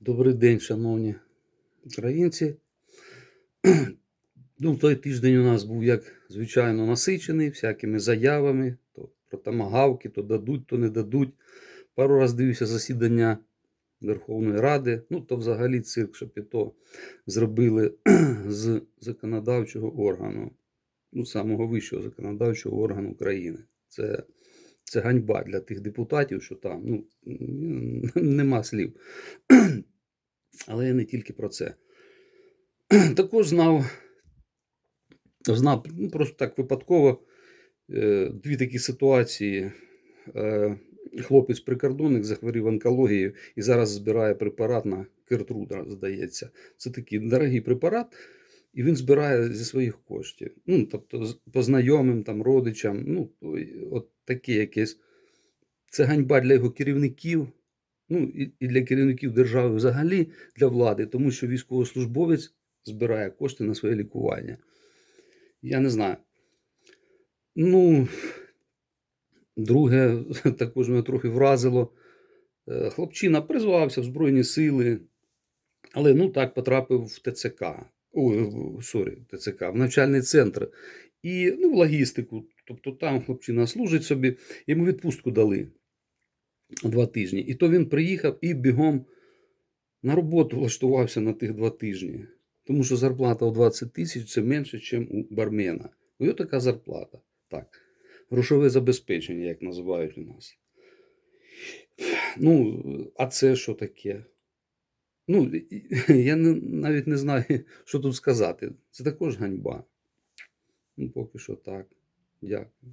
Добрий день, шановні українці. Ну, той тиждень у нас був, як звичайно, насичений всякими заявами, то про тамагавки, то дадуть, то не дадуть. Пару раз дивився засідання Верховної Ради. Ну, то взагалі цирк, і зробили з законодавчого органу, ну, самого вищого законодавчого органу країни. Це, це ганьба для тих депутатів, що там ну, нема слів. Але я не тільки про це. Також знав, знав ну, просто так випадково е, дві такі ситуації. Е, Хлопець-прикордонник захворів онкологією і зараз збирає препарат на Кертруда, здається. Це такий дорогий препарат, і він збирає зі своїх коштів. Ну, тобто, по знайомим, там, родичам, ну, от таке якесь. Це ганьба для його керівників, ну і, і для керівників держави взагалі, для влади, тому що військовослужбовець збирає кошти на своє лікування. Я не знаю. Ну, друге, також мене трохи вразило. Е, Хлопчина призвався в Збройні сили, але ну так потрапив в ТЦК. Ой, сорі, ТЦК, в навчальний центр. І ну, в логістику. Тобто там хлопчина служить собі, йому відпустку дали два тижні. І то він приїхав і бігом на роботу влаштувався на тих два тижні. Тому що зарплата у 20 тисяч це менше, ніж у бармена. Нього така зарплата. Так. Грошове забезпечення, як називають у нас. Ну, а це що таке? Ну, я не, навіть не знаю, що тут сказати. Це також ганьба. Ну, поки що так. Дякую.